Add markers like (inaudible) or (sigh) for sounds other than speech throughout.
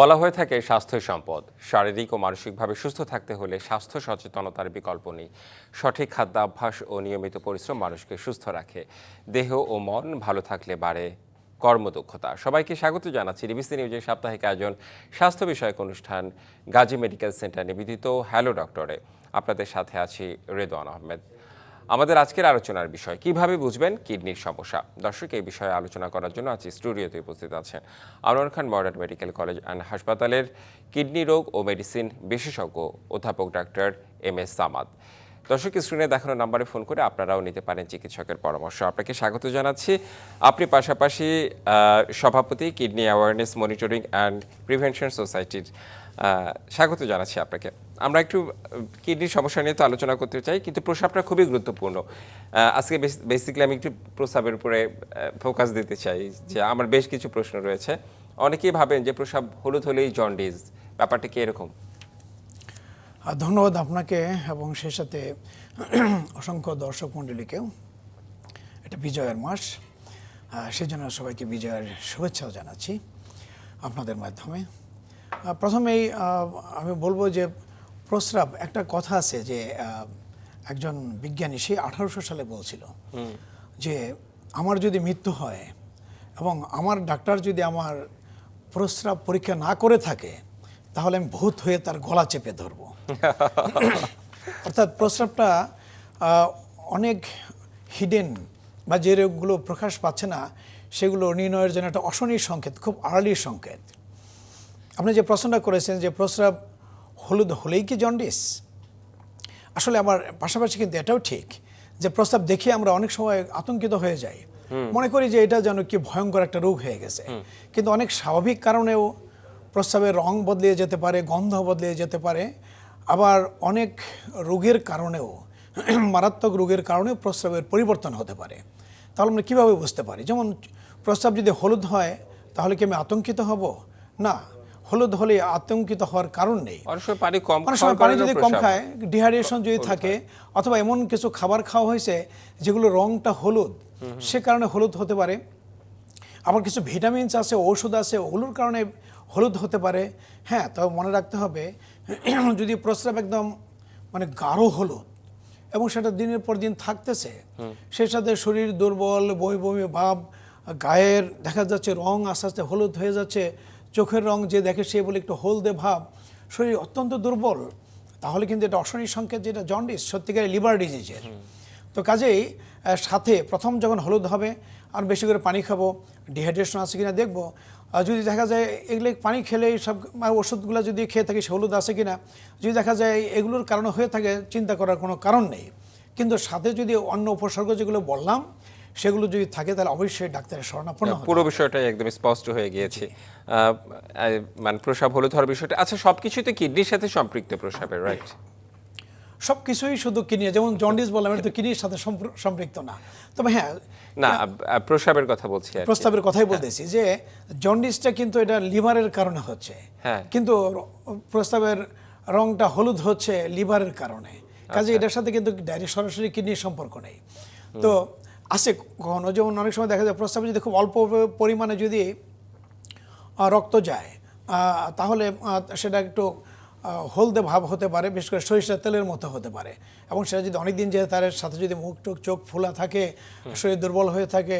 বলা হয়ে থাকে স্বাস্থ্য সম্পদ। শারীরিক ও মানসিকভাবে সুস্থ থাকতে হলে স্বাস্থ্য সচেতনতার বিকল্প নেই। সঠিক খাদ্যাভ্যাস ও নিয়মিত পরিশ্রম মানুষকে সুস্থ রাখে। দেহ ও মন ভালো থাকলে বাড়ে কর্মদক্ষতা। সবাইকে স্বাগত জানাচ্ছি ডিবিসি নিউজের সাপ্তাহিক আয়োজন স্বাস্থ্য বিষয়ক অনুষ্ঠান গাজী মেডিকেল সেন্টার নিবেদিত। হ্যালো, ডক্টরে। আপনাদের সাথে আছি রেদওয়ান আহমেদ। আমাদের আজকের আলোচনার বিষয়, কীভাবে বুঝবেন কিডনির সমস্যা? দর্শক, এই বিষয়ে আলোচনা করার জন্য আজ স্টুডিওতে উপস্থিত আছেন Anwar Khan, modern medical college and হাসপাতালের কিডনি রোগ ও মেডিসিন বিশেষজ্ঞ অধ্যাপক ডাক্তার এম এস সামাদ। দর্শক, স্ক্রিনে দেখানো নাম্বারে ফোন করে আপনারাও নিতে পারেন চিকিৎসকের পরামর্শ। আপনাকে স্বাগত জানাচ্ছি। আপনি পাশাপাশি সভাপতি kidney awareness monitoring and prevention সোসাইটির স্বাগত জানাচ্ছি আপনাকে। আমরা একটু কিডনির সমস্যা নিয়ে তো আলোচনা করতে চাই কিন্তু প্রস্রাবটা খুবই গুরুত্বপূর্ণ। আজকে বেসিক্যালি আমি একটু প্রস্রাবের উপরে ফোকাস দিতে চাই যে আমার বেশ কিছু প্রশ্ন রয়েছে। অনেকেই ভাবেন যে প্রস্রাব হলুদ হলেই জন্ডিস ব্যাপারটা কি এরকম? ধন্যবাদ আপনাকে এবং সেই সাথে (clears throat) অসংখ্য দর্শক মণ্ডলীকেও। এটা বিজয়ের মাস আহ, সেই জন্য সবাইকে বিজয়ের শুভেচ্ছাও জানাচ্ছি আপনাদের মাধ্যমে। প্রথমেই আমি বলব যে প্রস্রাব একটা কথা আছে যে একজন বিজ্ঞানী সে আঠারোশো সালে বলছিল যে আমার যদি মৃত্যু হয় এবং আমার ডাক্তার যদি আমার প্রস্রাব পরীক্ষা না করে থাকে তাহলে আমি ভূত হয়ে তার গলা চেপে ধরবো। (laughs) অর্থাৎ প্রস্রাবটা অনেক হিডেন বা যে রোগগুলো প্রকাশ পাচ্ছে না সেগুলো নির্ণয়ের জন্য একটা অশনির সংকেত খুব আর্লি সংকেত। আপনি যে প্রশ্নটা করেছেন যে প্রস্রাব হলুদ হলেই কি জন্ডিস? আসলে আমার পাশাপাশি কিন্তু এটাও ঠিক যে প্রস্তাব দেখে আমরা অনেক সময় আতঙ্কিত হয়ে যাই। মনে করি যে এটা যেন কি ভয়ঙ্কর একটা রোগ হয়ে গেছে। কিন্তু অনেক স্বাভাবিক কারণেও প্রস্রাবের রং বদলে যেতে পারে গন্ধ বদলে যেতে পারে। আবার অনেক রোগের কারণেও (clears throat) মারাত্মক রোগের কারণেও প্রস্রাবের পরিবর্তন হতে পারে। তাহলে আমরা কীভাবে বুঝতে পারি? যেমন প্রস্রাব যদি হলুদ হয় তাহলে কি আমি আতঙ্কিত হব? না। হলুদ হলে আতঙ্কিত হওয়ার কারণ নেই। অনেক সময় পানি কম পানি যদি কম খায় ডিহাইড্রেশন যদি থাকে অথবা এমন কিছু খাবার খাওয়া হয়েছে যেগুলো রংটা হলুদ সে কারণে হলুদ হতে পারে। আবার কিছু ভিটামিনস আছে ঔষধ আছে ওগুলোর কারণে হলুদ হতে পারে। হ্যাঁ তবে মনে রাখতে হবে (clears throat) যদি প্রস্রাব একদম মানে গাঢ় হলুদ এবং সেটা দিনের পর দিন থাকতেছে সেই সাথে শরীর দুর্বল বমি বমি ভাব গায়ের দেখা যাচ্ছে রং আস্তে আস্তে হলুদ হয়ে যাচ্ছে চোখের রং যে দেখে সে বলে একটু হলদে ভাব শরীর অত্যন্ত দুর্বল তাহলে কিন্তু এটা অশনি সংকেত যেটা জন্ডিস সত্যিকারের লিভার ডিজিজের। তো কাজেই সাথে প্রথম যখন হলুদ হবে আর বেশি করে পানি খাব ডিহাইড্রেশন আছে কিনা দেখব। আর যদি দেখা যায় এগুলো পানি খেলে সব মানে ওষুধগুলো যদি খেয়ে থাকি সে হলুদ আছে কিনা যদি দেখা যায় এগুলোর কারণে হয়ে থাকে চিন্তা করার কোনো কারণ নেই। কিন্তু সাথে যদি অন্য উপসর্গ যেগুলো বললাম সেগুলো যদি থাকে তাহলে অবশ্যই ডাক্তারের শরণাপন্ন পুরো বিষয়টাই একদম স্পষ্ট হয়ে গিয়েছে। মানে প্রসাব হলুদ হওয়ার বিষয়টা। আচ্ছা সবকিছুই তো কিডনির সাথে সম্পৃক্ত প্রস্রাবের রাইট সব কিছুই শুধু কিনিয়ে যেমন জন্ডিস বললাম এটা তো কিনির সাথে সম্পৃক্ত না। তবে হ্যাঁ না আহ, প্রস্রাবের কথা বলছি। প্রস্তাবের কথাই বলতেছি যে জন্ডিসটা কিন্তু এটা লিভারের কারণে হচ্ছে। হ্যাঁ। কিন্তু প্রস্তাবের রংটা হলুদ হচ্ছে লিভারের কারণে। কাজে আচ্ছা। এটার সাথে কিন্তু ডাইরেক্ট সরাসরি কিডনির সম্পর্ক নেই। তো আছে কখনো? যেমন অনেক সময় দেখা যায় প্রস্তাবে যদি খুব অল্প পরিমাণে যদি রক্ত যায় তাহলে সেটা একটু হলদে ভাব হতে পারে বিশেষ করে সরিষার তেলের মতো হতে পারে। এবং সেটা যদি অনেকদিন যে তার সাথে যদি মুখ টুক চোখ ফোলা থাকে শরীর দুর্বল হয়ে থাকে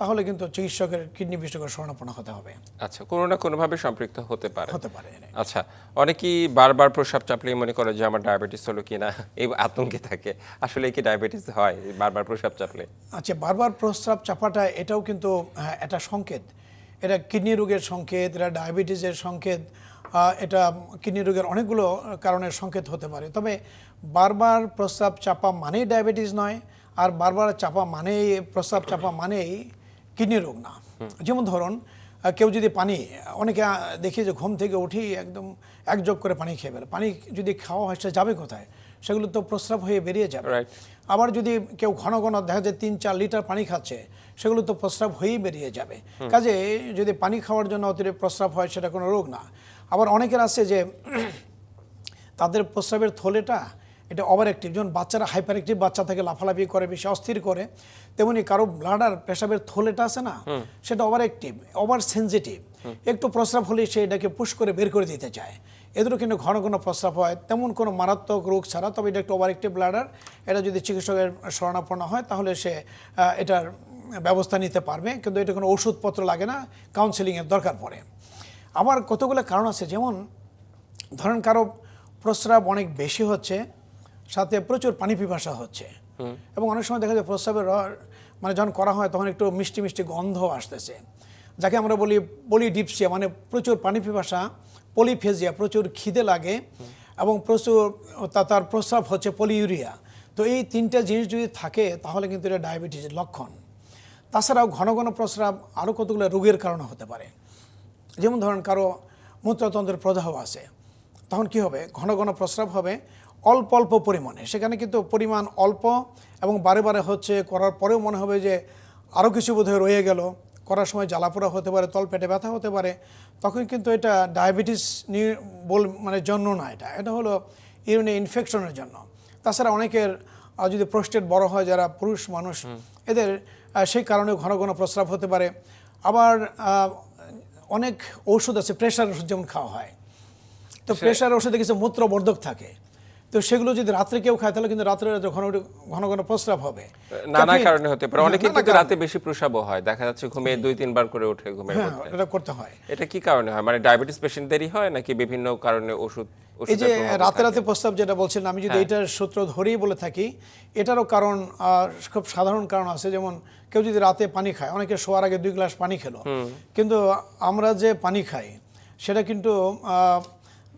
তাহলে কিন্তু চিকিৎসকের কিডনি বিশেষজ্ঞের শরণাপন্ন হতে হবে। আচ্ছা কোনো না কোনোভাবে সম্পৃক্ত হতে পারে। হতে পারে আচ্ছা অনেকেই বারবার প্রস্রাব চাপলেই মনে করে যে আমার ডায়াবেটিস হলো কি না এই আতঙ্কে থাকে। আসলে কি ডায়াবেটিস হয় বারবার প্রস্রাব চাপলে? আচ্ছা বারবার প্রস্রাব চাপাটা এটাও কিন্তু একটা সংকেত। এটা কিডনি রোগের সংকেত এটা ডায়াবেটিসের সংকেত এটা কিডনি রোগের অনেকগুলো কারণের সংকেত হতে পারে। তবে বারবার প্রস্রাব চাপা মানেই ডায়াবেটিস নয় আর বারবার চাপা মানেই প্রস্রাব চাপা মানেই কিডনি রোগ না। যেমন ধরুন কেউ যদি পানি অনেকে দেখি যে ঘুম থেকে উঠেই একদম এক যোগ করে পানি খেয়ে ফেলে। পানি যদি খাওয়া হয় সেটা যাবে কোথায়? সেগুলো তো প্রস্রাব হয়ে বেরিয়ে যাবে। আবার যদি কেউ ঘন ঘন দেখা যায় তিন চার লিটার পানি খাচ্ছে সেগুলো তো প্রস্রাব হয়েই বেরিয়ে যাবে। কাজে যদি পানি খাওয়ার জন্য অতিরিক্ত প্রস্রাব হয় সেটা কোনো রোগ না। আবার অনেকের আছে যে তাদের প্রস্রাবের থলেটা এটা ওভার অ্যাক্টিভ যেমন বাচ্চারা হাইপার অ্যাক্টিভ বাচ্চা থেকে লাফালাফি করে বেশি অস্থির করে তেমনি কারও ব্লাডার পেশাবের থলেটা আছে না সেটা ওভার অ্যাক্টিভ ওভার সেনজিটিভ একটু প্রস্রাব হলেই সে এটাকে পুশ করে বের করে দিতে চায়। এদেরও কিন্তু ঘন ঘন প্রস্রাব হয়। তেমন কোনো মারাত্মক রোগ ছাড়া তবে এটা একটু ওভারএক্টিভ ব্লাডার এটা যদি চিকিৎসকের শরণাপন্ন হয় তাহলে সে এটার ব্যবস্থা নিতে পারবে। কিন্তু এটা কোনো ওষুধপত্র লাগে না কাউন্সেলিংয়ের দরকার পড়ে। আবার কতগুলো কারণ আছে? যেমন ধরেন কারও প্রস্রাব অনেক বেশি হচ্ছে সাথে প্রচুর পানি পিপাসা হচ্ছে। এবং অনেক সময় দেখা যায় প্রস্রাবের মানে যখন করা হয় তখন একটু মিষ্টি মিষ্টি গন্ধ আসতেছে। যাকে আমরা বলি পলি ডিপসিয়া মানে প্রচুর পানি পিপাসা পলিফেজিয়া প্রচুর খিদে লাগে এবং প্রচুর তার প্রস্রাব হচ্ছে পলিইউরিয়া তো এই তিনটা জিনিস যদি থাকে তাহলে কিন্তু এটা ডায়াবেটিসের লক্ষণ। তাছাড়াও ঘন ঘন প্রস্রাব আরও কতগুলো রোগের কারণে হতে পারে। যেমন ধরেন কারও মূত্রতন্ত্রের প্রদাহ আছে তখন কি হবে? ঘন ঘন প্রস্রাব হবে অল্প অল্প পরিমাণে। সেখানে কিন্তু পরিমাণ অল্প এবং বারে বারে হচ্ছে করার পরেও মনে হবে যে আরও কিছু বোধহয় রয়ে গেল। করার সময় জ্বালাপোড়া হতে পারে তল পেটে ব্যথা হতে পারে। তখন কিন্তু এটা ডায়াবেটিস বল মানে জন্য না এটা। এটা হলো ইউরিনে ইনফেকশনের জন্য। তাছাড়া অনেকের যদি প্রস্টেট বড় হয় যারা পুরুষ মানুষ এদের সেই কারণে ঘন ঘন প্রস্রাব হতে পারে। আবার অনেক ওষুধ আছে প্রেশার ওষুধ যেমন খাওয়া হয়। তো প্রেশার ওষুধে কিছু মূত্রবর্ধক থাকে। তো সেগুলো যদি রাত্রে কেউ খায় তাহলে কিন্তু রাত্রে রাত্রে ঘন ঘন ঘন প্রস্রাব হবে। নানা কারণে হতে পারে। হ্যাঁ, অনেকে কিন্তু রাতে বেশি প্রসাবও হয়। দেখা যাচ্ছে ঘুমিয়ে দুই তিনবার করে ওঠে ঘুমের হ্যাঁ মধ্যে। এটা করতে হয়। এটা কি কারণে হয়? মানে ডায়াবেটিস পেশেন্টদেরই হয় নাকি বিভিন্ন কারণে ওষুধ এই যে রাতে? রাতে প্রস্তাব যেটা বলছেন আমি হ্যাঁ। যদি এটার সূত্র ধরেই বলে থাকি এটারও কারণ খুব সাধারণ কারণ আছে। যেমন কেউ যদি রাতে পানি খায় অনেকে শোয়ার আগে দুই গ্লাস পানি খেলো। কিন্তু আমরা যে পানি খাই সেটা কিন্তু আহ,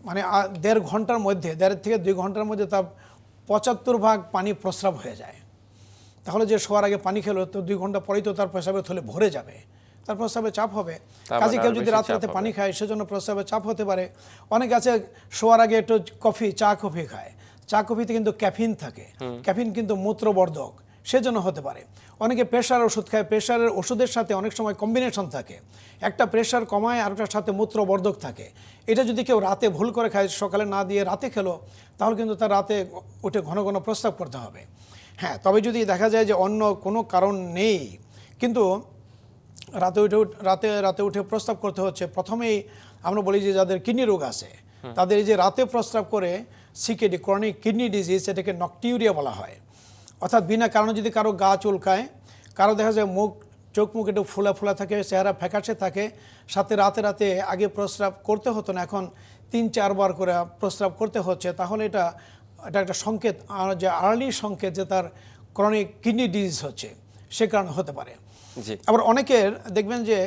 মানে দেড় ঘণ্টার মধ্যে দেড় থেকে দুই ঘণ্টার মধ্যে তার পঁচাত্তর ভাগ পানি প্রস্রাব হয়ে যায়। তাহলে যে শোয়ার আগে পানি খেলো তো দুই ঘণ্টা পরেই তো তার প্রস্রাবের থলে ভরে যাবে। তার প্রস্রাবে চাপ হবে। তার কাজে মানে কেউ যদি রাতে রাতে পানি খায় সেজন্য প্রস্রাবে চাপ হতে পারে। অনেক আছে শোয়ার আগে একটু কফি চা কফি খায়। চা কফিতে কিন্তু ক্যাফিন থাকে। ক্যাফিন কিন্তু মূত্রবর্ধক। সেজন্য হতে পারে। অনেকে প্রেশার ওষুধ খায় প্রেশারের ওষুধের সাথে অনেক সময় কম্বিনেশন থাকে। একটা প্রেশার কমায় আর ওটার সাথে মূত্রবর্ধক থাকে। এটা যদি কেউ রাতে ভুল করে খায় সকালে না দিয়ে রাতে খেলো তাহলে কিন্তু তার রাতে উঠে ঘন ঘন প্রস্তাব করতে হবে। হ্যাঁ তবে যদি দেখা যায় যে অন্য কোনো কারণ নেই কিন্তু রাতে উঠে রাতে রাতে উঠে প্রস্রাব করতে হচ্ছে প্রথমেই আমরা বলি যে যাদের কিডনি রোগ আছে তাদের এই যে রাতে প্রস্রাব করে সিকেডি ক্রনিক কিডনি ডিজিজ এটাকে নকটিউরিয়া বলা হয়। অর্থাৎ বিনা কারণে যদি কারও গা চুলকায় কারও দেখা যায় মুখ চোখ মুখ একটু ফোলা ফোলা থাকে চেহারা ফ্যাকাশে থাকে সাথে রাতে রাতে আগে প্রস্রাব করতে হতো না এখন তিন চারবার করে প্রস্রাব করতে হচ্ছে তাহলে এটা এটা একটা সংকেত যে আর্লি সংকেত যে তার ক্রনিক কিডনি ডিজিজ হচ্ছে সে কারণে হতে পারে। আবার অনেকের দেখবেন যে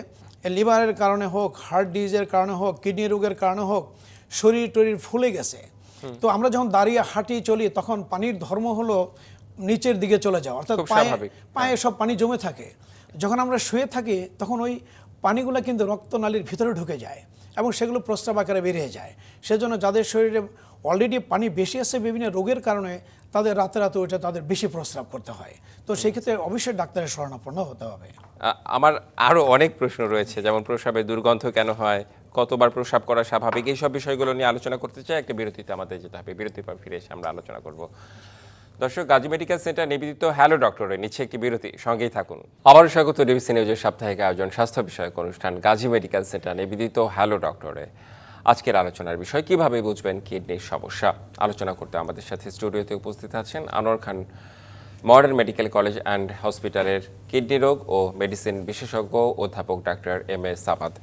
লিভারের কারণে হোক হার্ট ডিজিজের কারণে হোক কিডনি রোগের কারণে হোক শরীর টরীর ফুলে গেছে। তো আমরা যখন দাঁড়িয়ে হাঁটি চলি তখন পানির ধর্ম হলো নিচের দিকে চলে যাওয়া অর্থাৎ পায়ে স্বাভাবিক। পায়ে সব পানি জমে থাকে। যখন আমরা শুয়ে থাকি তখন ওই পানিগুলো কিন্তু রক্তনালীর ভিতরে ঢুকে যায় এবং সেগুলো প্রস্রাব আকারে বেরিয়ে যায়। সেজন্য যাদের শরীরে অলরেডি পানি বেশি আছে বিভিন্ন রোগের কারণে তাদের রাতে রাতে ওইটা তাদের বেশি প্রস্রাব করতে হয়। তো সেই ক্ষেত্রে অবশ্যই ডাক্তারের শরণাপন্ন হতে হবে। আমার আরও অনেক প্রশ্ন রয়েছে যেমন প্রস্রাবের দুর্গন্ধ কেন হয় কতবার প্রস্রাব করা স্বাভাবিক এইসব বিষয়গুলো নিয়ে আলোচনা করতে চাই একটা বিরতিতে আমাদের যেতে হবে। বিরতির পর ফিরে এসে আমরা আলোচনা করব। দর্শক, গাজী মেডিকেল সেন্টার নিবেদিত হ্যালো ডক্টরে নিচ্ছে একটি বিরতি। সঙ্গেই থাকুন। আবারও স্বাগত ডিবিসি নিউজের সাপ্তাহিক আয়োজন, স্বাস্থ্য বিষয়ক অনুষ্ঠান, গাজী মেডিকেল সেন্টার নিবেদিত হ্যালো ডক্টরে। আজকের আলোচনার বিষয়, কীভাবে বুঝবেন কিডনির সমস্যা? আলোচনা করতে আমাদের সাথে স্টুডিওতে উপস্থিত আছেন Anwar Khan, modern medical college and হসপিটালের কিডনি রোগ ও মেডিসিন বিশেষজ্ঞ অধ্যাপক ডাক্তার এম এস সাবাদ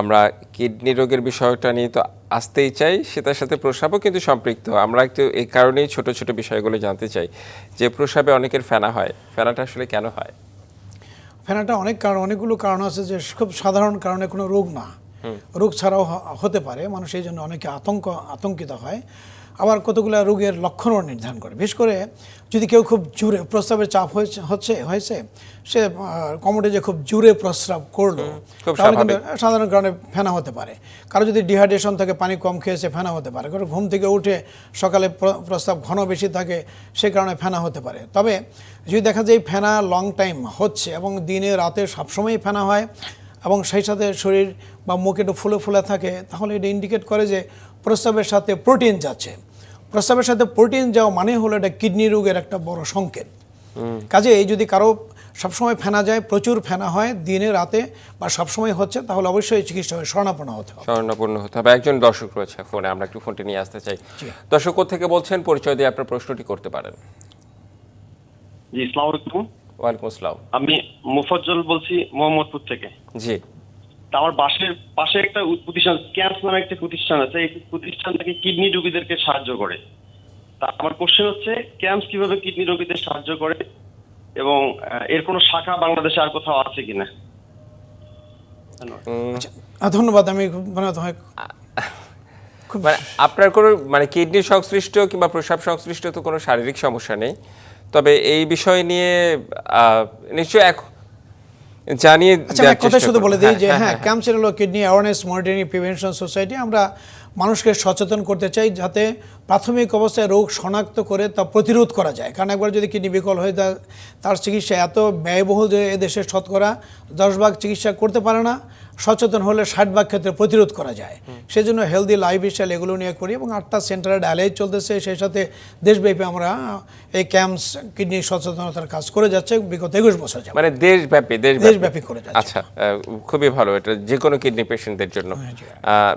আমরা কিডনি রোগের বিষয়টা নিয়ে তো আসতেই চাই সেটার সাথে প্রস্রাবও কিন্তু সম্পৃক্ত। আমরা একটু এই কারণেই ছোট ছোট বিষয়গুলো জানতে চাই যে প্রস্রাবে অনেকের ফেনা হয়। ফেনাটা আসলে কেন হয়? ফেনাটা অনেক কারণ অনেকগুলো কারণ আছে যে খুব সাধারণ কারণে কোনো রোগ না। রোগ ছাড়াও হতে পারে মানুষ এই জন্য অনেকে আতঙ্ক আতঙ্কিত হয়। আবার কতগুলো রোগের লক্ষণও নির্ধারণ করে। বিশেষ করে যদি কেউ খুব জোরে প্রস্রাবের চাপ হয়েছে হচ্ছে হয়েছে সে কমোডে যে খুব জোরে প্রস্রাব করল তাহলে কিন্তু সাধারণ কারণে ফেনা হতে পারে। কারও যদি ডিহাইড্রেশন থাকে পানি কম খেয়েছে ফেনা হতে পারে। কারও ঘুম থেকে উঠে সকালে প্রস্রাব ঘন বেশি থাকে সে কারণে ফেনা হতে পারে। তবে যদি দেখা যায় এই ফেনা লং টাইম হচ্ছে এবং দিনে রাতে সবসময়ই ফেনা হয় এবং সেই সাথে শরীর বা মুখ একটু ফুলে ফুলে থাকে তাহলে এটা ইন্ডিকেট করে যে প্রস্রাবের সাথে প্রোটিন যাচ্ছে। প্রস্রাবের সাথে প্রোটিন যাওয়া মানে হলো এটা কিডনি রোগের একটা বড় সংকেত। কাজে এই যদি কারও সবসময় ফেনা যায় প্রচুর ফেনা হয় দিনে রাতে বা সবসময় হচ্ছে তাহলে অবশ্যই চিকিৎসকের শরণাপন্ন হতে হবে। স্বর্ণপূর্ণ হতে হবে। একজন দর্শক রয়েছে ফোনে আমরা একটু ফোনটি নিয়ে আসতে চাই। দর্শক থেকে বলছেন পরিচয় দিয়ে আপনার প্রশ্নটি করতে পারেন। জি ইসলাম আলাইকুম। ওয়ালাইকুম আসসালাম। আমি মুফজ্জল বলছি মোহাম্মদপুর থেকে। জি। তা আমার বাসের পাশে একটা প্রতিষ্ঠান ক্যাম্প নামে একটা প্রতিষ্ঠান আছে। এই প্রতিষ্ঠান থেকে কিডনি রোগীদেরকে সাহায্য করে। তা আমার কোশ্চেন হচ্ছে ক্যাম্পস কীভাবে কিডনি রোগীদের সাহায্য করে? এবং এর কোনো শাখা বাংলাদেশে আর কোথাও আছে কিনা? ধন্যবাদ। আচ্ছা, আমি খুব মানে মানে আপনার কোনো মানে কিডনি সংশ্লিষ্ট কিংবা প্রস্রাব সংশ্লিষ্ট তো কোনো শারীরিক সমস্যা নেই। তবে এই বিষয় নিয়ে আহ, নিশ্চয়ই এক জানিয়ে আচ্ছা কথা শুধু বলে দিই হ্যাঁ, যে হ্যাঁ, ক্যাম্পসের হলো kidney awareness monitoring prevention society আমরা মানুষকে সচেতন করতে চাই যাতে প্রাথমিক অবস্থায় রোগ শনাক্ত করে তা প্রতিরোধ করা যায়। কারণ একবার যদি কিডনি বিকল হয়ে যায় তার চিকিৎসা এত ব্যয়বহুল যে এদেশে শতকরা দশ ভাগ চিকিৎসা করতে পারে না। সচেতন হলে ষাট ভাগ ক্ষেত্রে প্রতিরোধ করা যায়। সেজন্য হেলদি লাইফ স্টাইল এগুলো নিয়ে করি এবং আটটা সেন্টারে ডায়ালাইজ চলতেছে। সেই সাথে দেশব্যাপী আমরা এই ক্যাম্পস কিডনি সচেতনতার কাজ করে যাচ্ছে। বিগত একুশ বছর। মানে দেশব্যাপী দেশব্যাপী। দেশব্যাপী করে যাচ্ছে। আচ্ছা খুবই ভালো। এটা যে কোনো কিডনি পেশেন্টদের জন্য। হ্যাঁ,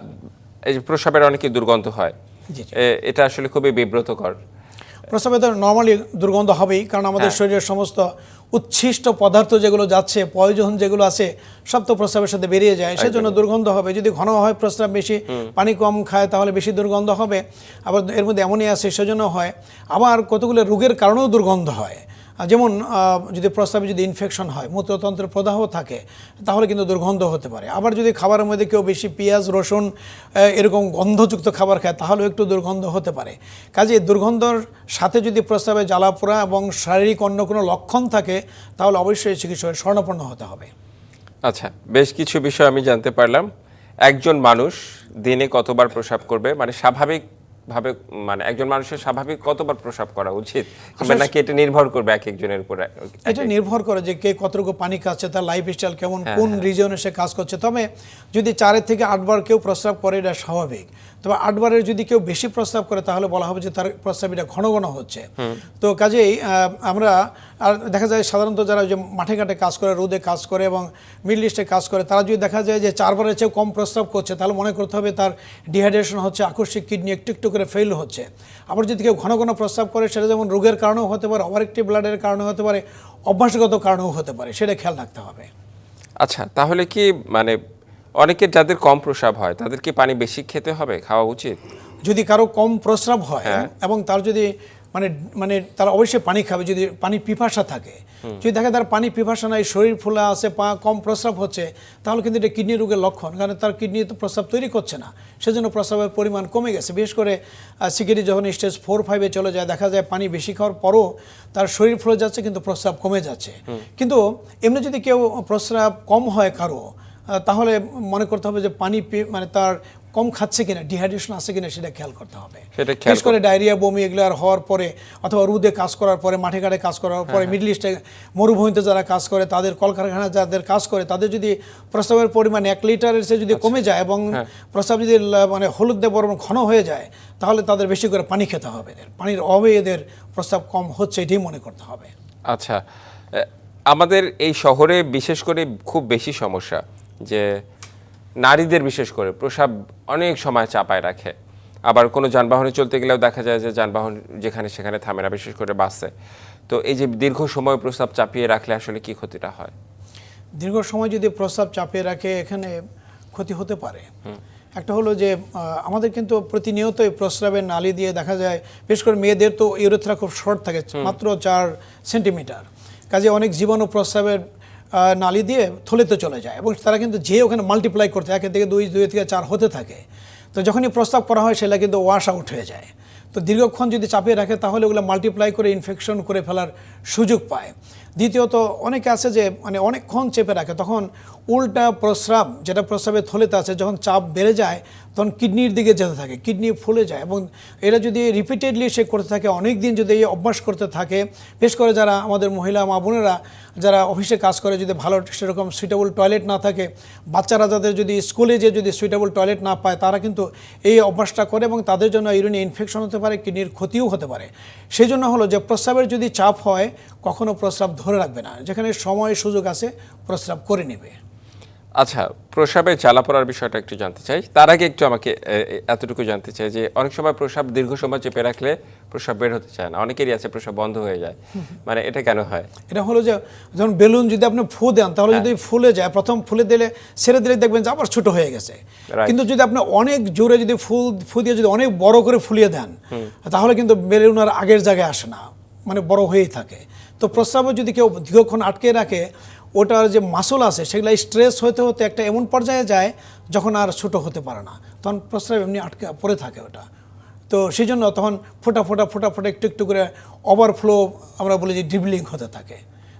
এই যে প্রস্রাবের অনেকই দুর্গন্ধ হয়। এটা আসলে খুবই বিব্রতকর। প্রস্রাবে তো নর্মালি দুর্গন্ধ হবেই কারণ আমাদের হ্যাঁ। শরীরের সমস্ত উচ্ছিষ্ট পদার্থ যেগুলো যাচ্ছে পয়জন যেগুলো আছে সব তো প্রস্রাবের সাথে বেরিয়ে যায়। সেজন্য দুর্গন্ধ হবে। যদি ঘন হয় প্রস্রাব বেশি পানি কম খায় তাহলে বেশি দুর্গন্ধ হবে। আবার এর মধ্যে এমনই আছে সেজন্য হয়। আবার কতগুলো রোগের কারণেও দুর্গন্ধ হয়। যেমন যদি প্রস্রাবে যদি ইনফেকশন হয়, মূত্রতন্ত্রের প্রদাহ থাকে, তাহলে কিন্তু দুর্গন্ধ হতে পারে। আবার যদি খাবারের মধ্যে কেউ বেশি পেঁয়াজ, রসুন এরকম গন্ধযুক্ত খাবার খায়, তাহলেও একটু দুর্গন্ধ হতে পারে। কাজে দুর্গন্ধর সাথে যদি প্রস্রাবে জ্বালাপোড়া এবং শারীরিক অন্য কোনো লক্ষণ থাকে, তাহলে অবশ্যই চিকিৎসকের স্বর্ণপন্ন হতে হবে। আচ্ছা বেশ কিছু বিষয় আমি জানতে পারলাম। একজন মানুষ দিনে কতবার প্রস্রাব করবে? মানে স্বাভাবিক ভাবে মানে একজন মানুষের স্বাভাবিক কতবার প্রসাব করা উচিত? কিংবা নাকি এটা নির্ভর করবে এক একজনের উপর এটা নির্ভর করে যে কে কতটুকু পানি খাচ্ছে তার লাইফ স্টাইল কেমন কোন রিজনে সে কাজ করছে। তবে যদি চারের থেকে আটবার কেউ প্রস্রাব করে এটা স্বাভাবিক। তবে আটবারের যদি কেউ বেশি প্রস্তাব করে, তাহলে বলা হবে যে তার প্রস্রাব এটা ঘন ঘন হচ্ছে। তো কাজেই আমরা, আর দেখা যায় সাধারণত যারা যে মাঠে ঘাটে কাজ করে, রোদে কাজ করে এবং মিডল ইস্টে কাজ করে, তারা যদি দেখা যায় যে চারবারের চেয়েও কম প্রস্রাব করছে, তাহলে মনে করতে হবে তার ডিহাইড্রেশন হচ্ছে, আকস্মিক কিডনি একটু একটু করে ফেল হচ্ছে। আবার যদি কেউ ঘন ঘন প্রস্তাব করে, সেটা যেমন রোগের কারণেও হতে পারে ওভারেক্টিভ ব্লাডের কারণে হতে পারে, অভ্যাসগত কারণেও হতে পারে, সেটা খেয়াল রাখতে হবে। আচ্ছা তাহলে কি মানে অনেকের যাদের কম প্রস্রাব হয় তাদেরকে পানি বেশি খেতে হবে খাওয়া উচিত? যদি কারও কম প্রস্রাব হয় এবং তার যদি মানে মানে তারা অবশ্যই পানি খাবে যদি পানি পিপাসা থাকে। যদি দেখে তার পানি পিপাসা নাই শরীর ফুলা আছে পা কম প্রস্রাব হচ্ছে তাহলে কিন্তু এটা কিডনি রোগের লক্ষণ। কারণ তার কিডনি তো প্রস্রাব তৈরি করছে না। সেজন্য প্রস্রাবের পরিমাণ কমে গেছে। বিশেষ করে সিকিডি যখন স্টেজ ফোর ফাইভে চলে যায় দেখা যায় পানি বেশি খাওয়ার পরও তার শরীর ফুলে যাচ্ছে কিন্তু প্রস্রাব কমে যাচ্ছে। কিন্তু এমনি যদি কেউ প্রস্রাব কম হয় কারও তাহলে মনে করতে হবে যে পানি মানে তার কম খাচ্ছে কিনা ডিহাইড্রেশন আছে কিনা সেটা খেয়াল করতে হবে। বিশেষ করে ডায়রিয়া বমি এগুলো আর হওয়ার পরে অথবা রুদে কাজ করার পরে মাঠে ঘাটে কাজ করার পরে মিডল ইস্টে মরুভূমিতে যারা কাজ করে তাদের কলকারখানা যাদের কাজ করে তাদের যদি প্রস্রাবের পরিমাণ এক লিটারের চেয়ে যদি কমে যায় এবং প্রস্রাব যদি মানে হলুদ দিয়ে বরং ঘন হয়ে যায় তাহলে তাদের বেশি করে পানি খেতে হবে। এদের পানির অভাবে এদের প্রস্রাব কম হচ্ছে এটাই মনে করতে হবে। আচ্ছা আমাদের এই শহরে বিশেষ করে খুব বেশি সমস্যা। যে নারীদের বিশেষ করে প্রসাব অনেক সময় চাপায় রাখে। আবার কোনো যানবাহনে চলতে গেলেও দেখা যায় যে যানবাহন যেখানে সেখানে থামে না বিশেষ করে বাসে। তো এই যে দীর্ঘ সময় প্রস্রাব চাপিয়ে রাখলে আসলে কি ক্ষতিটা হয়? দীর্ঘ সময় যদি প্রস্রাব চাপিয়ে রাখে এখানে ক্ষতি হতে পারে। একটা হলো যে আমাদের কিন্তু প্রতিনিয়ত এই প্রস্রাবের নালি দিয়ে দেখা যায় বিশেষ করে মেয়েদের তো ইউরেথ্রা খুব শর্ট থাকে মাত্র চার সেন্টিমিটার। কাজে অনেক জীবাণু প্রস্রাবের নালি দিয়ে থলেতে চলে যায় এবং তারা কিন্তু যে ওখানে মাল্টিপ্লাই করতে একের থেকে দুই দুই থেকে চার হতে থাকে। তো যখনই প্রস্তাব করা হয়, সেটা কিন্তু ওয়াশ আউট হয়ে যায়। তো দীর্ঘক্ষণ যদি চাপিয়ে রাখে, তাহলে ওগুলো মাল্টিপ্লাই করে ইনফেকশন করে ফেলার সুযোগ পায়। দ্বিতীয়ত, অনেকে আছে যে মানে অনেকক্ষণ চেপে রাখে, তখন উল্টা প্রস্রাব, যেটা প্রস্রাবের থলেতে আছে, যখন চাপ বেড়ে যায়, তখন কিডনির দিকে যেতে থাকে, কিডনি ফুলে যায় এবং এরা যদি রিপিটেডলি সে করতে থাকে অনেক দিন যদি এই অভ্যাস করতে থাকে, বিশেষ করে যারা আমাদের মহিলা মা বোনেরা, যারা অফিসে কাজ করে, যদি ভালো সেরকম সুইটেবল টয়লেট না থাকে, বাচ্চারা যাদের যদি স্কুলে যে যদি সুইটেবল টয়লেট না পায়, তারা কিন্তু এই অভ্যাসটা করে এবং তাদের জন্য ইউরিনে ইনফেকশন হতে পারে, কিডনির ক্ষতিও হতে পারে। সেই জন্য হলো যে, প্রস্রাবের যদি চাপ হয় কখনও প্রস্রাব ধরে রাখবে না। যেখানে সময় সুযোগ আছে প্রস্রাব করে নেবে। আচ্ছা প্রসাবে জ্বালা পড়ার বিষয়টা একটু জানতে চাই। তার আগে একটু আমাকে এতটুকু জানতে চাই যে অনেক সময় প্রসাব দীর্ঘ সময় চেপে রাখলে প্রসাব বের হতে চায় না। অনেকেরই আছে প্রসাব বন্ধ হয়ে যায়। মানে এটা কেন হয়? এটা হলো যে যখন বেলুন যদি আপনি ফু দেন তাহলে যদি ফুলে যায় প্রথম ফুলে দিলে ছেড়ে দিলে দেখবেন যে আবার ছোট হয়ে গেছে। কিন্তু যদি আপনি অনেক জোরে যদি ফুল ফু দিয়ে যদি অনেক বড় করে ফুলিয়ে দেন তাহলে কিন্তু বেলুন আর আগের জায়গায় আসে না। মানে বড় হয়েই থাকে। তো প্রস্রাবও যদি কেউ দীর্ঘক্ষণ আটকে রাখে ওটার যে মাসল আছে সেগুলো স্ট্রেস হতে হতে একটা এমন পর্যায়ে যায় যখন আর ছোটো হতে পারে না। তখন প্রস্রাব এমনি আটকে পড়ে থাকে ওটা। তো সেই জন্য তখন ফোটা ফোটা ফোটা ফোটা একটু একটু করে ওভারফ্লো আমরা বলি যে ড্রিবলিং হতে থাকে।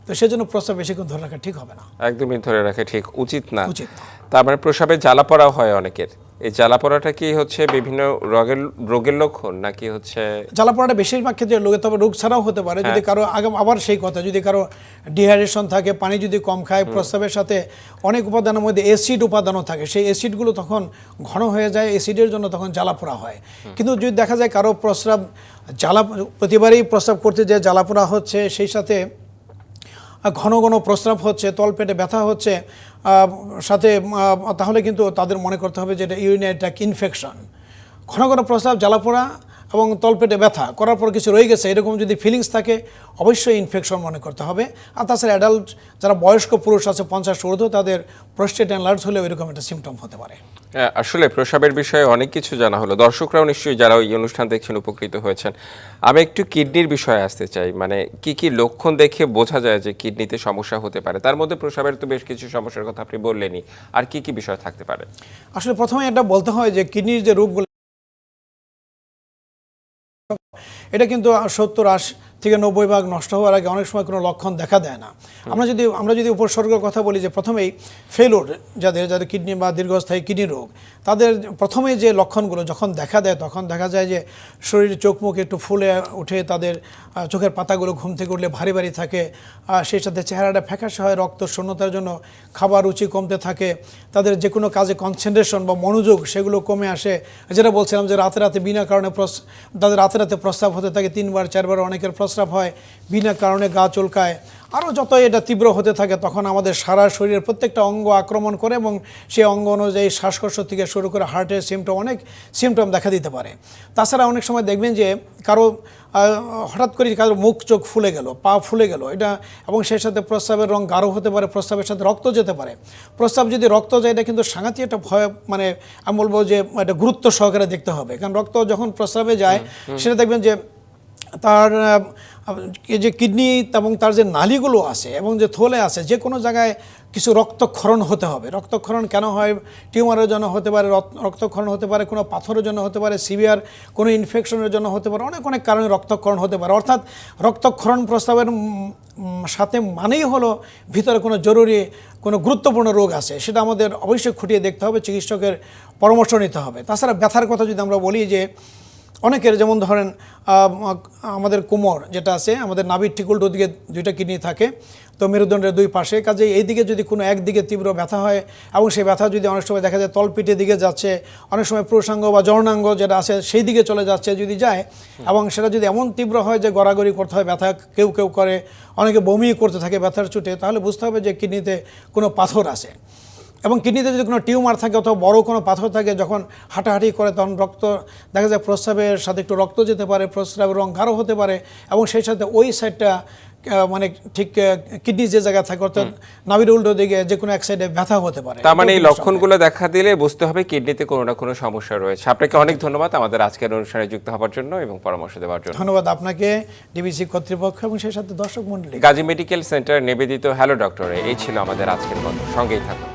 তো সেই জন্য প্রস্রাব বেশিক্ষণ ধরে রাখা ঠিক হবে না। একদমই ধরে রাখা ঠিক উচিত না। উচিত না। তার মানে প্রসাবে জ্বালা পড়া হয় অনেকের। এই জ্বালা পড়াটা কি হচ্ছে বিভিন্ন রোগের রোগের লক্ষণ নাকি হচ্ছে জ্বালা পোড়াটা বেশিরভাগ ক্ষেত্রে লোকে তবে রোগ ছাড়াও হতে পারে যদি কারও আগাম আবার সেই কথা যদি কারও ডিহাইড্রেশন থাকে পানি যদি কম খায় প্রস্রাবের সাথে অনেক উপাদানের মধ্যে অ্যাসিড উপাদানও থাকে সেই অ্যাসিডগুলো তখন ঘন হয়ে যায় অ্যাসিডের জন্য তখন জ্বালা পোড়া হয় কিন্তু যদি দেখা যায় কারও প্রস্রাব জ্বালা প্রতিবারই প্রস্রাব করতে যে জ্বালা পোড়া হচ্ছে সেই সাথে ঘন ঘন প্রস্রাব হচ্ছে তলপেটে ব্যথা হচ্ছে সাথে তাহলে কিন্তু তাদের মনে করতে হবে যে এটা ইউরিনারি ট্র্যাক ইনফেকশন। ঘন ঘন প্রস্রাব, জ্বালাপোড়া এবং তলপেটে ব্যথা করার পর কিছু রয়ে গেছে এরকম যদি ফিলিংস থাকে অবশ্যই ইনফেকশন মনে করতে হবে। আর তাছাড়া অ্যাডাল্ট যারা বয়স্ক পুরুষ আছে পঞ্চাশ ঊর্ধ্ব তাদের প্রস্টেট অ্যালার্জ হলেও এরকম একটা সিমটম হতে পারে। হ্যাঁ, আসলে প্রসাবের বিষয়ে অনেক কিছু জানা হলো। দর্শকরাও নিশ্চয়ই যারা এই অনুষ্ঠান দেখছেন উপকৃত হয়েছেন। আমি একটু কিডনির বিষয়ে আসতে চাই। মানে কি কি লক্ষণ দেখে বোঝা যায় যে কিডনিতে সমস্যা হতে পারে? তার মধ্যে প্রসাবের তো বেশ কিছু সমস্যার কথা আপনি বললেনই। আর কি কি বিষয় থাকতে পারে? আসলে প্রথমে এটা বলতে হয় যে কিডনির যে রোগগুলো এটা কিন্তু সত্তর আশ থেকে নব্বই ভাগ নষ্ট হওয়ার আগে অনেক সময় কোনো লক্ষণ দেখা দেয় না। আমরা যদি আমরা যদি উপসর্গের কথা বলি যে প্রথমেই ফেলোর যাদের যাদের কিডনি বা দীর্ঘস্থায়ী কিডনি রোগ, তাদের প্রথমে যে লক্ষণগুলো যখন দেখা দেয়, তখন দেখা যায় যে শরীর, চোখ, মুখ একটু ফুলে উঠে তাদের চোখের পাতাগুলো ঘুম থেকে উঠলে ভারী ভারী থাকে সেই সাথে চেহারাটা ফ্যাকাশে হয়, রক্ত শূন্যতার জন্য খাবার রুচি কমতে থাকে, তাদের যে কোনো কাজে কনসেন্ট্রেশন বা মনোযোগ সেগুলো কমে আসে। যেটা বলছিলাম যে রাতে রাতে বিনা কারণে প্রস- তাদের রাতে রাতে প্রস্তাব হতে থাকে, তিনবার, চারবার, অনেকের প্রস্রাব হয় বিনা কারণে গা চুলকায়। আরও যত এটা তীব্র হতে থাকে তখন আমাদের সারা শরীরের প্রত্যেকটা অঙ্গ আক্রমণ করে এবং সেই অঙ্গ অনুযায়ী শ্বাসকষ্ট থেকে শুরু করে হার্টের সিমটম অনেক সিমটম দেখা দিতে পারে। তাছাড়া অনেক সময় দেখবেন যে কারও হঠাৎ করে কারও মুখ চোখ ফুলে গেল পা ফুলে গেল এটা এবং সেই সাথে প্রস্রাবের রং গাঢ় হতে পারে প্রস্রাবের সাথে রক্ত যেতে পারে। প্রস্রাব যদি রক্ত যায় এটা কিন্তু সাংঘাতিক একটা ভয় মানে আমি বলব যে একটা গুরুত্ব সহকারে দেখতে হবে। কারণ রক্ত যখন প্রস্রাবে যায় সেটা দেখবেন যে তার যে কিডনি এবং তার যে নালিগুলো আছে এবং যে থলে আছে, যে কোনো জায়গায় কিছু রক্তক্ষরণ হতে হবে। রক্তক্ষরণ কেন হয়? টিউমারের জন্য হতে পারে, রক্ত- রক্তক্ষরণ হতে পারে, কোনো পাথরের জন্য হতে পারে, সিভিয়ার কোনো ইনফেকশনের জন্য হতে পারে, অনেক অনেক কারণে রক্তক্ষরণ হতে পারে। অর্থাৎ রক্তক্ষরণ প্রস্তাবের সাথে মানেই হলো ভিতরে কোনো জরুরি, কোনো গুরুত্বপূর্ণ রোগ আছে। সেটা আমাদের অবশ্যই খুঁটিয়ে দেখতে হবে, চিকিৎসকের পরামর্শ নিতে হবে। তাছাড়া ব্যথার কথা যদি আমরা বলি যে অনেকের যেমন ধরেন আমাদের কোমর যেটা আছে, আমাদের নাভির ঠিক উল্টো দিকে দুইটা কিডনি থাকে, তো মেরুদণ্ডের দুই পাশে। কাজে এই দিকে যদি কোনো একদিকে তীব্র ব্যথা হয় এবং সেই ব্যথা যদি অনেক সময় দেখা যায় তলপিঠের দিকে যাচ্ছে, অনেক সময় পুরুষাঙ্গ বা জর্ণাঙ্গ যেটা আছে সেই দিকে চলে যাচ্ছে যদি যায়, এবং সেটা যদি এমন তীব্র হয় যে গড়াগড়ি করতে হয়, ব্যথা কেউ কেউ করে, অনেকে বমি করতে থাকে ব্যথার চুটে তাহলে বুঝতে হবে যে কিডনিতে কোনো পাথর আছে। এবং কিডনিতে যদি কোনো টিউমার থাকে অথবা বড় কোনো পাথর থাকে যখন হাঁটাহাঁটি করে তখন রক্ত দেখা যায় প্রস্রাবের সাথে একটু রক্ত যেতে পারে প্রস্রাবের রং গাঢ় হতে পারে এবং সেই সাথে ওই সাইডটা মানে ঠিক কিডনি যে জায়গায় থাকে অর্থাৎ নাভির উল্টো দিকে যে কোনো এক সাইডে ব্যথা হতে পারে। তার মানে এই লক্ষণগুলো দেখা দিলে বুঝতে হবে কিডনিতে কোনো না কোনো সমস্যা রয়েছে। আপনাকে অনেক ধন্যবাদ আমাদের আজকের অনুষ্ঠানে যুক্ত হওয়ার জন্য এবং পরামর্শ দেওয়ার জন্য। ধন্যবাদ আপনাকে ডিবিসি কর্তৃপক্ষ এবং সেই সাথে দর্শক মন্ডলী গাজী মেডিকেল সেন্টার নিবেদিত। হ্যালো ডক্টরে এই ছিল আমাদের আজকের গল্প। সঙ্গেই থাকুন।